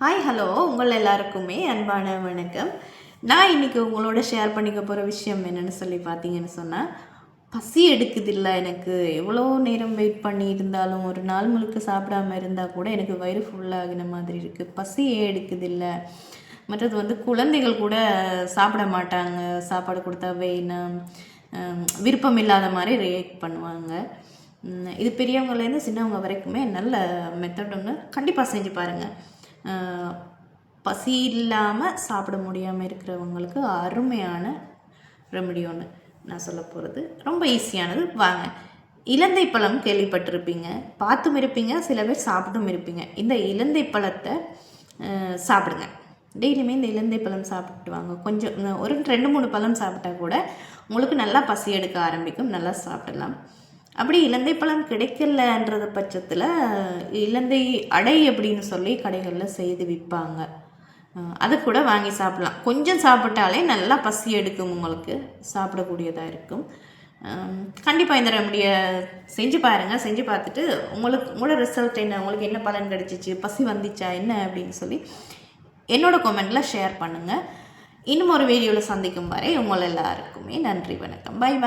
Hi hello உங்கள் எல்லாருக்குமே அன்பான வணக்கம். நான் இன்னைக்கு உங்களோட ஷேர் பண்ணிக்க போகிற விஷயம் என்னன்னு சொல்லி பார்த்தீங்கன்னு சொன்னால் பசி எடுக்குதில்ல எனக்கு. எவ்வளோ நேரம் வெயிட் பண்ணி இருந்தாலும் ஒரு நாள் முழுக்க சாப்பிடாம இருந்தால் கூட எனக்கு வயிறு ஃபுல்லாகின மாதிரி இருக்குது பசியே எடுக்குதில்ல. மற்றது வந்து குழந்தைகள் கூட சாப்பிட மாட்டாங்க. சாப்பாடு கொடுத்தா வேணாம். விருப்பம் இல்லாத மாதிரி ரியாக்ட் பண்ணுவாங்க. இது பெரியவங்கலேருந்து சின்னவங்க வரைக்குமே நல்ல மெத்தட் ஒன்று கண்டிப்பாக செஞ்சு பாருங்கள் பசி இல்லாமல் சாப்பிட முடியாமல் இருக்கிறவங்களுக்கு அருமையான ரெமடி ஒன்று நான் சொல்ல போகிறது ரொம்ப ஈஸியானது வாங்க. இலந்தை பழம் கேள்விப்பட்டிருப்பீங்க. பார்த்தும் இருப்பீங்க. சில பேர் சாப்பிட்டும் இருப்பீங்க. இந்த இலந்தை பழத்தை சாப்பிடுங்க. டெய்லியுமே இந்த இலந்தை பழம் சாப்பிட்டு வாங்க. கொஞ்சம் ஒரு ரெண்டு மூணு பழம் சாப்பிட்டா கூட உங்களுக்கு நல்லா பசி எடுக்க ஆரம்பிக்கும். நல்லா சாப்பிடலாம். அப்படி இலந்தை பழம் கிடைக்கலன்றது பட்சத்தில் இலந்தை அடை அப்படின்னு சொல்லி கடைகளில் செய்து விற்பாங்க. அதை கூட வாங்கி சாப்பிடலாம். கொஞ்சம் சாப்பிட்டாலே நல்லா பசி எடுக்கும் உங்களுக்கு. சாப்பிடக்கூடியதாக இருக்கும். கண்டிப்பாக இந்த ரெமடியை செஞ்சு பாருங்கள் செஞ்சு பார்த்துட்டு உங்களுக்கு உங்களோட ரிசல்ட் என்ன? உங்களுக்கு என்ன பலன் கிடச்சிச்சு? பசி வந்துச்சா என்ன அப்படின்னு சொல்லி என்னோடய கமெண்ட்டில் ஷேர் பண்ணுங்கள் இன்னும் ஒரு வீடியோவில் சந்திக்கும் வரை உங்கள் எல்லாருக்குமே நன்றி வணக்கம். Bye bye